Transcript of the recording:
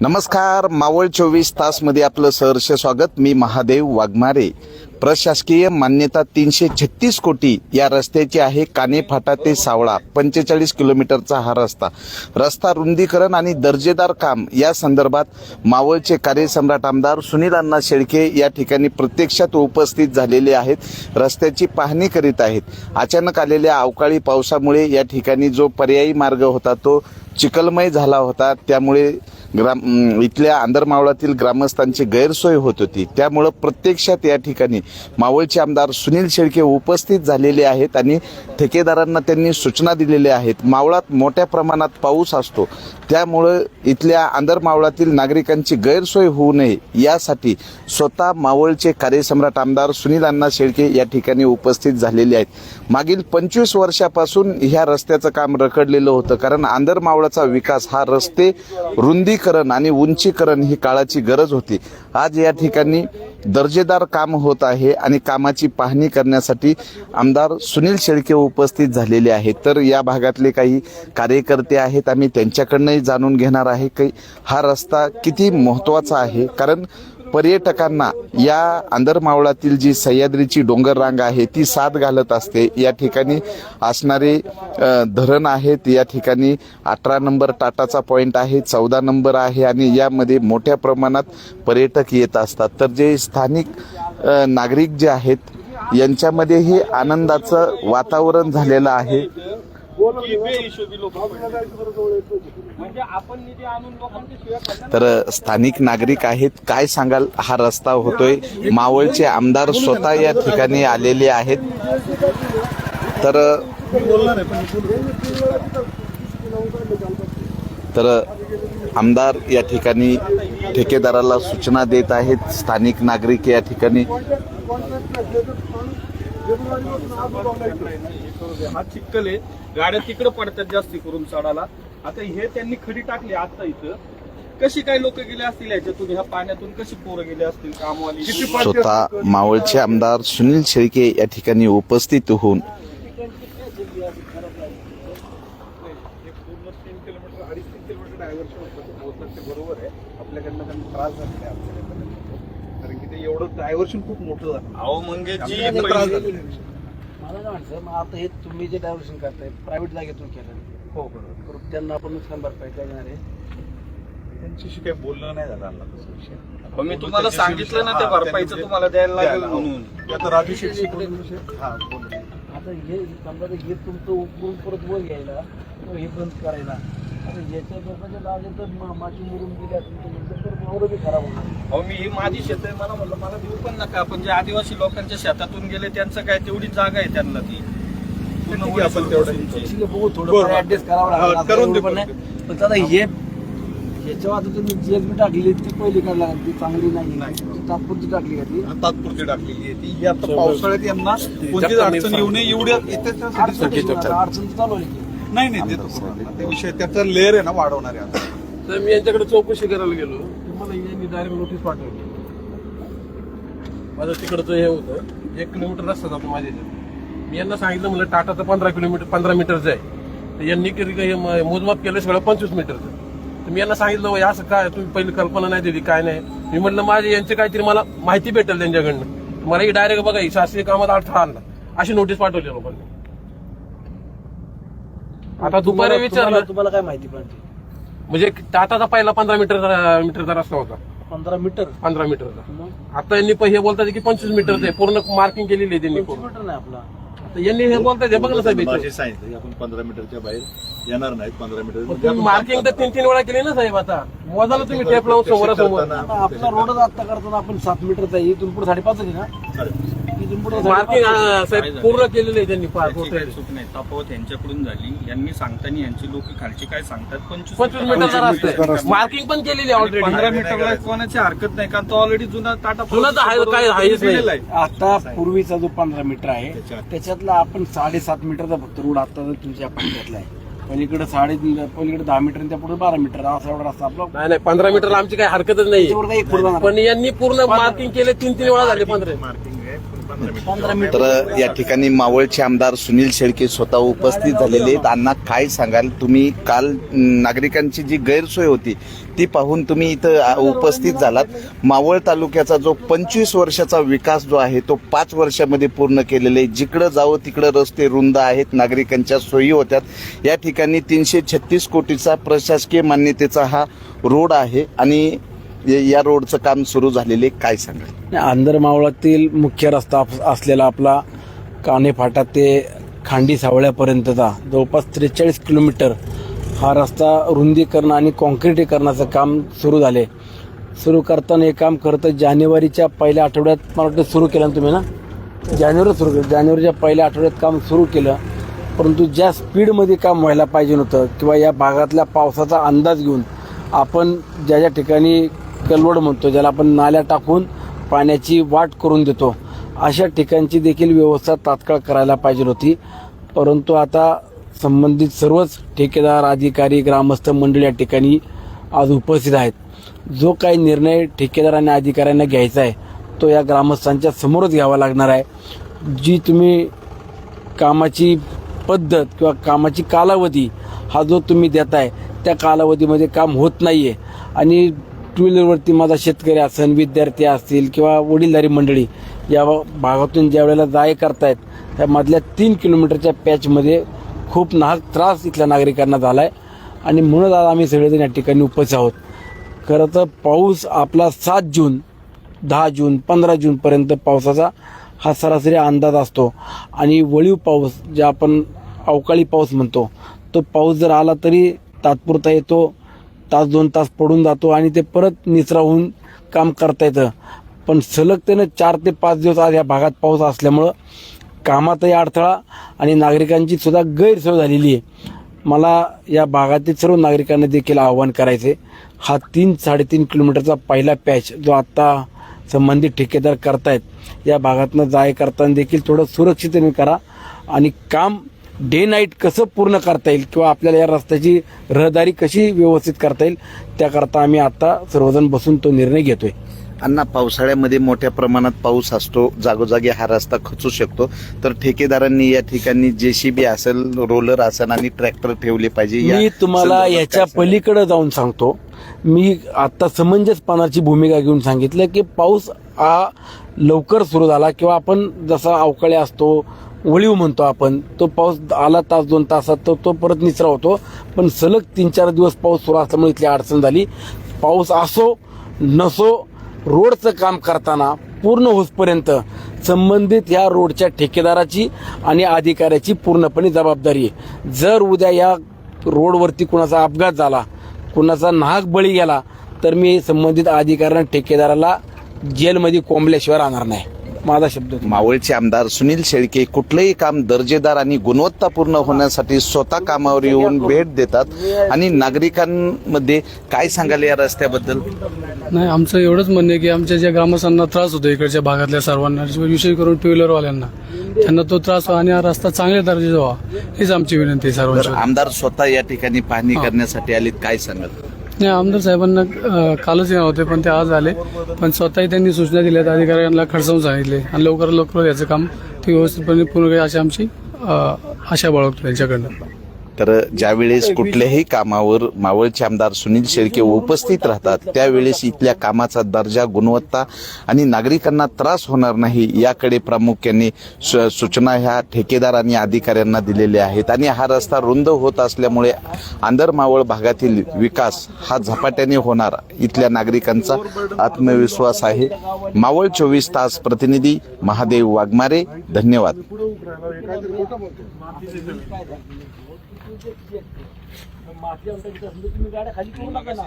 नमस्कार मावळ चोवीस तासमध्ये आपलं सहर्ष स्वागत. मी महादेव वाघमारे. प्रशासकीय मान्यता तीनशे छत्तीस कोटी या रस्त्याची आहे काने फाटा ते सावळा. पंचेचाळीस किलोमीटरचा हा रस्ता. रस्ता रुंदीकरण आणि दर्जेदार काम या संदर्भात मावळचे कार्यसम्राट आमदार सुनील अण्णा शेळके या ठिकाणी प्रत्यक्षात उपस्थित झालेले आहेत. रस्त्याची पाहणी करीत आहेत. अचानक आलेल्या अवकाळी पावसामुळे या ठिकाणी जो पर्यायी मार्ग होता तो चिखलमय झाला होता त्यामुळे ग्राम इथल्या आंदरमावळातील ग्रामस्थांची गैरसोय होत होती. त्यामुळं प्रत्यक्षात या ठिकाणी मावळचे आमदार सुनील शेळके उपस्थित झालेले आहेत आणि ठेकेदारांना त्यांनी सूचना दिलेल्या आहेत. मावळात मोठ्या प्रमाणात पाऊस असतो. त्यामुळं इथल्या आंदरमावळातील नागरिकांची गैरसोय होऊ नये यासाठी स्वतः मावळचे कार्यसम्राट आमदार सुनील अण्णा शेळके या ठिकाणी उपस्थित झालेले आहेत. मागील पंचवीस वर्षापासून ह्या रस्त्याचं काम रखडलेलं होतं. कारण आंदरमावळाचा विकास हा रस्ते रुंदी रुंदीकरण आणि उंचीकरण ही काळाची गरज होती. आज या ठिकाणी दर्जेदार काम होत आहे आणि कामाची पाहणी करण्यासाठी आमदार सुनील शेळके उपस्थित झालेले आहेत. तर या भागातले काही कार्यकर्ते आहेत आम्ही त्यांच्याकडनंही जाणून घेणार आहे की हा रस्ता किती महत्त्वाचा आहे. कारण पर्यटकांना या आंदरमावळातील जी सह्याद्रीची डोंगर रांग आहे ती साथ घालत असते. या ठिकाणी असणारे धरण आहेत. या ठिकाणी अठरा नंबर टाटाचा पॉईंट आहे चौदा नंबर आहे आणि यामध्ये मोठ्या प्रमाणात पर्यटक येत असतात. तर जे स्थानिक नागरिक जे आहेत यांच्यामध्येही आनंदाचं वातावरण झालेलं आहे. म्हणजे तर स्थानिक नागरिक आहेत काय सांगाल हा रस्ता होतोय? मावळचे आमदार स्वतः या ठिकाणी आलेले आहेत. तर तर आमदार या ठिकाणी ठेकेदाराला सूचना देत आहेत स्थानिक नागरिक या ठिकाणी. हा चिक्कल आहे. गाड्या तिकडे पडतात जास्ती करून चढाला आता हे त्यांनी खडी टाकली आता इथं. कशी काय लोक गेले असतील याच्यातून? ह्या पाण्यातून कशी पोरं गेले असतील कामवाली? स्वतः मावळचे आमदार सुनील शेळके या ठिकाणी उपस्थित होऊन किलोमीटर अडीच तीन किलोमीटर डायव्हर्शन होतं बरोबर आहे. आपल्याकडनं त्यांना त्रास झालेला आहे आपल्याकडनं कारण की ते एवढं डायव्हर्शन खूप मोठं झालं. अहो त्रास पहिली- आहे. मला काय मग आता हे तुम्ही जे डायव्हर्शन करताय प्रायव्हेट जागेतून केलं. हो बरोबर. तर त्यांना आपण नुकसान भरपाई काय देणार आहे. त्यांच्याशी काही बोलणं नाही झालं अण्णा तसं. विषय अहो, मी तुम्हाला सांगितलं ना ते भरपाईचं तुम्हाला द्यायला लागेल म्हणून. ते आता राजू शेट्टी बोलून विषय हा बोलले आता हे समजा ते हे तुमचं उकरून परत वर घ्यायला किंवा हे बंद करायला. आता याच्या लोकांच्या जागे तर मा- माती मुरून गेली असेल बी खराब होणार. अहो मी ही माझी शेत आहे मला म्हणलं मला देऊ पण नका. पण जे आदिवासी लोकांच्या शेतातून गेले त्यांचं काय तेवढी जागा आहे त्यांना ती. पूर्ण ठीक आहे, आपण तेवढं तुमची. ठीक आहे, बघू बरं. थोडं ऍडजस्ट करावं हा, लागेल. असं करून दे, एवढं पण करून नाही. पण आता हे याच्यावर आता तुम्ही जी बी टाकली ती पहिली काढला ती चांगली नाही. नाही. ती तात्पुरती टाकली का ती. तात्पुरती टाकलेली आहे ती. ही आता पावसाळ्यात यांना कोणतीच अडचण येऊ नये. एवढ्या अडचण तर चालू आहे की. नाही नाही ते तर पूर्ण. ते विषय त्याचा लेअर आहे ना वाढवणार आहे आता. तर मी यांच्याकडे चौकशी करायला गेलो. डायरेक्ट नोटीस पाठवली. माझं तिकडचं हे होतं एक किलोमीटर रस्ता जातो माझ्या इथं. मी यांना सांगितलं म्हणलं टाटाचं पंधरा किलोमीटर पंधरा मीटरचं आहे. तर यांनी हे मोजमाप केलं सगळं पंचवीस मीटरचं. तर मी यांना सांगितलं "वय, असं काय तुम्ही पहिली कल्पना नाही दिली काय नाही. मी म्हटलं माझे यांचे काहीतरी मला माहिती भेटेल त्यांच्याकडनं. मला ही डायरेक्ट बघा ही शासकीय कामात अडथळा आणला अशी नोटीस पाठवली लोकांनी. आता दुपारी विचारलं तुम्हाला- तुम्हाला काय माहिती पाहिजे म्हणजे टाटाचा पहिला पंधरा मीटर मीटरचा रस्ता होता. पंधरा मीटर. पंधरा मीटरचा मग? आता यांनी पहिले बोलतात की पंचवीस मीटरचं आहे पूर्ण मार्किंग केलेली आहे त्यांनी पंचवीस पूर्ण. मीटर नाही आपला. आता यांनी हे बोलतात हे बघ ना साहेब. सांगितलं की आपण पंधरा मीटरच्या बाहेर येणार नाहीत पंधरा मीटर. मग तुम्ही मार्किंग तर तीन तीन वेळा केली ना साहेब आता. मोजाला तुम्ही टेप लावून समोरासमोर. आता आपला रोडच आता करताना आपण सात मीटरचा आहे. इथून पुढे साडेपाच आहे ना? इथून मार्किंग साहेब पूर्ण केलेलं आहे त्यांनी फार याची काही चूक नाही. तफावत यांच्याकडून झाली. यांनी सांगताना यांची लोक खालची काय सांगतात? पंचवीस पंचवीस रस्ता आहे. मार्किंग पण केलेली आहे पंधरा ऑलरेडी मीटरला कोणाची हरकत नाही कारण तो ऑलरेडी जुना टाटा जुना तर आहे, काय आहेच नाही. दिलेला आहे. आता पूर्वीचा जो पंधरा मीटर आहे त्याच्यातला आपण साडेसात मीटरचा फक्त रोड आता तुमच्या पंचायतला आहे. पलीकडे साडे पलीकडे दहा मीटर आणि त्या पुढे बारा मीटर. असा एवढा रस्ता आपला. नाही नाही पंधरा मीटरला आमची काही हरकतच नाही. त्याच्यावर काही एक पुढे जाणार पण यांनी पूर्ण मार्किंग केले तीन तीन वेळा झाले पंधरा. मार्किंग तर या ठिकाणी मावळचे आमदार सुनील शेळके स्वतः उपस्थित झालेले आहेत. अण्णा काय सांगाल? तुम्ही काल नागरिकांची जी गैरसोय होती ती पाहून तुम्ही इथं उपस्थित झालात. मावळ तालुक्याचा जो पंचवीस वर्षाचा विकास जो आहे तो पाच वर्षामध्ये पूर्ण केलेला आहे. जिकडं जावं तिकडं रस्ते रुंद आहेत नागरिकांच्या सोयी होत्यात. या ठिकाणी तीनशे छत्तीस कोटीचा प्रशासकीय मान्यतेचा हा रोड आहे. आणि या रोडचं काम सुरू झालेले काय सांगाल? आंधरमावळातील मुख्य रस्ता असलेला आपला काने फाटा ते खांडी सावळ्यापर्यंतचा जवळपास त्रेचाळीस किलोमीटर हा रस्ता रुंदीकरण आणि कॉन्क्रिटीकरणाचं काम सुरू झाले. सुरू करताना हे काम करतं जानेवारीच्या पहिल्या आठवड्यात मला वाटतं सुरू केलं ना तुम्ही ना? जानेवारी सुरू केलं. जानेवारीच्या पहिल्या आठवड्यात काम सुरू केलं. परंतु ज्या स्पीडमध्ये काम व्हायला पाहिजे नव्हतं किंवा या भागातल्या पावसाचा अंदाज घेऊन आपण ज्या ज्या ठिकाणी कलवड म्हणतो ज्याला आपण नाल्या टाकून पाण्याची वाट करून देतो. अशा ठिकाणची देखील व्यवस्था तात्काळ करायला पाहिजे होती. परंतु आता संबंधित सर्वच ठेकेदार अधिकारी ग्रामस्थ मंडळी या ठिकाणी आज उपस्थित आहेत. जो काही निर्णय ठेकेदार आणि अधिकाऱ्यांना घ्यायचा आहे तो या ग्रामस्थांच्या समोरच घ्यावा लागणार आहे. जी तुम्ही कामाची पद्धत किंवा कामाची कालावधी हा जो तुम्ही देताय त्या कालावधीमध्ये काम होत नाही आहे आणि टू व्हीलरवरती माझा शेतकरी असेल विद्यार्थी असतील किंवा वडीलधारी मंडळी या भागातून ज्या वेळेला जाय करतायत त्या मधल्या तीन किलोमीटरच्या पॅचमध्ये खूप नाहक त्रास इथल्या नागरिकांना झाला आहे आणि म्हणूनच आज आम्ही सगळेजण या ठिकाणी उपस्थित आहोत. खरं तर पाऊस आपला सात जून दहा जून पंधरा जूनपर्यंत पावसाचा हा सरासरी अंदाज असतो. आणि वळीव पाऊस जे आपण अवकाळी पाऊस म्हणतो तो पाऊस जर आला तरी तात्पुरता येतो. तास दोन तास पडून जातो आणि ते परत निचरा होऊन काम करता येतं. पण सलगतेनं चार ते पाच दिवस आज या भागात पाऊस असल्यामुळं कामातही अडथळा आणि नागरिकांची सुद्धा गैरसोय झालेली आहे. मला या भागातील सर्व नागरिकांना देखील आवाहन करायचे हा तीन साडेतीन किलोमीटरचा पहिला पॅच जो आत्ता संबंधित ठेकेदार करतायत या भागातनं जाय करताना देखील थोडं सुरक्षिततेने करा आणि काम डे नाईट कसं पूर्ण करता येईल किंवा आपल्याला या रस्त्याची रहदारी कशी व्यवस्थित करता येईल त्याकरता आम्ही आता सर्वजण बसून तो निर्णय घेतोय. अण्णा पावसाळ्यामध्ये मोठ्या प्रमाणात पाऊस असतो जागोजागी हा रस्ता खचू शकतो. तर ठेकेदारांनी या ठिकाणी जेसीबी असेल रोलर असेल आणि ट्रॅक्टर ठेवले पाहिजे मी तुम्हाला याच्या? पलीकडे जाऊन सांगतो. मी आता समंजसपणाची भूमिका घेऊन सांगितलं की पाऊस हा लवकर सुरू झाला किंवा आपण जसा अवकाळी असतो वळीव म्हणतो आपण. तो पाऊस आला तास दोन तासात तर तो परत निचरा होतो. पण सलग तीन चार दिवस पाऊस सुरू असल्यामुळे इथली अडचण झाली. पाऊस असो नसो रोडचं काम करताना पूर्ण होसपर्यंत संबंधित या रोडच्या ठेकेदाराची आणि अधिकाऱ्याची पूर्णपणे जबाबदारी आहे. जर उद्या या रोडवरती कुणाचा अपघात झाला कुणाचा नाहक बळी गेला तर मी संबंधित अधिकाऱ्यांना ठेकेदाराला जेलमध्ये कोंबल्याशिवाय राहणार नाही. माझा शब्द. मावळचे आमदार सुनील शेळके कुठलंही काम दर्जेदार आणि गुणवत्तापूर्ण होण्यासाठी स्वतः कामावर येऊन भेट देतात. आणि नागरिकांमध्ये काय सांगाल या रस्त्याबद्दल? नाही आमचं एवढंच म्हणणं आहे की आमच्या ज्या ग्रामस्थांना त्रास होतो इकडच्या भागातल्या सर्वांना विशेष करून टू व्हीलरवाल्यांना त्यांना तो त्रास व्हावा आणि हा रस्ता चांगल्या दर्जाचा व्हावा हीच आमची विनंती आहे सर्वांची आमदार स्वतः या ठिकाणी पाहणी करण्यासाठी आलीत काय सांगाल? नाही आमदार साहेबांना कालच येणार होते पण ते आज आले. पण स्वतःही त्यांनी सूचना दिल्यात अधिकाऱ्यांना खडसावून सांगितले. आणि लवकरात लवकर याचं काम ते व्यवस्थितपणे पूर्ण करेल अशी आमची आशा बाळगतो त्यांच्याकडनं तर ज्यावेळेस कुठल्याही कामावर मावळचे आमदार सुनील शेळके उपस्थित राहतात त्यावेळेस इथल्या कामाचा दर्जा गुणवत्ता आणि नागरिकांना त्रास होणार नाही याकडे प्रामुख्याने सूचना ह्या ठेकेदार आणि अधिकाऱ्यांना दिलेल्या आहेत. आणि हा रस्ता रुंद होत असल्यामुळे आंदर मावळ भागातील विकास हा झपाट्याने होणार. इथल्या नागरिकांचा आत्मविश्वास आहे. मावळ चोवीस तास प्रतिनिधी महादेव वाघमारे धन्यवाद. तुम्ही माती तुम्ही गाड्या खाली करू नका ना.